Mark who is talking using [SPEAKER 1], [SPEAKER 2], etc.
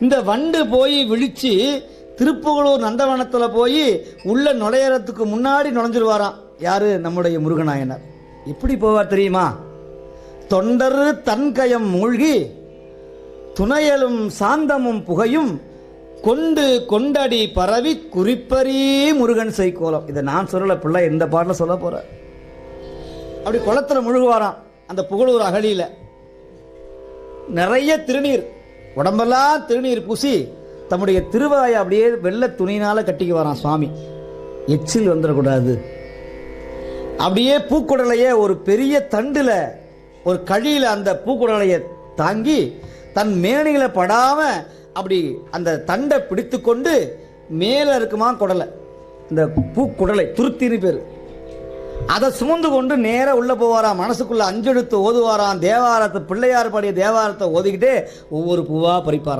[SPEAKER 1] இந்த வண்டு போய் விழிச்சு திருப்புகளூர் நந்தவனத்தில் போய் உள்ள நுழையறதுக்கு முன்னாடி நுழைஞ்சிருவாராம். யாரு? நம்முடைய முருகநாயனர். எப்படி போவார் தெரியுமா? தொண்டர் தன்கயம் மூழ்கி துணையலும் சாந்தமும் புகையும் கொண்டு கொண்டடி பரவி குறிப்பறி முருகன் செய்கோலம். இதை நான் சொல்லல பிள்ளை இந்த பாட்டில் சொல்ல போகிறார் அப்படி குளத்தில் முழுகுவாராம் அந்த புகழூர் அகழியில். நிறைய திருநீர். உடம்பெல்லாம் திருநீர் பூசி தம்முடைய திருவாயை அப்படியே வெள்ளை துணியினால் கட்டிக்கு வரான் சுவாமி. எச்சில் வந்துடக்கூடாது. அப்படியே பூக்குடலையே ஒரு பெரிய தண்டில் ஒரு கழியில் அந்த பூக்குடலையை தாங்கி தன் மேனையில் படாமல் அப்படி அந்த தண்டை பிடித்து கொண்டு மேலே இருக்குமா குடலை. இந்த பூக்குடலை துருத்தின்னு பேர். அதை சுமந்து கொண்டு நேராக உள்ளே போவாராம். மனசுக்குள்ளே அஞ்செடுத்து ஓதுவாராம். தேவாரத்தை பிள்ளையார் பாடிய தேவாரத்தை ஓதிக்கிட்டே ஒவ்வொரு பூவாக பறிப்பாராம்.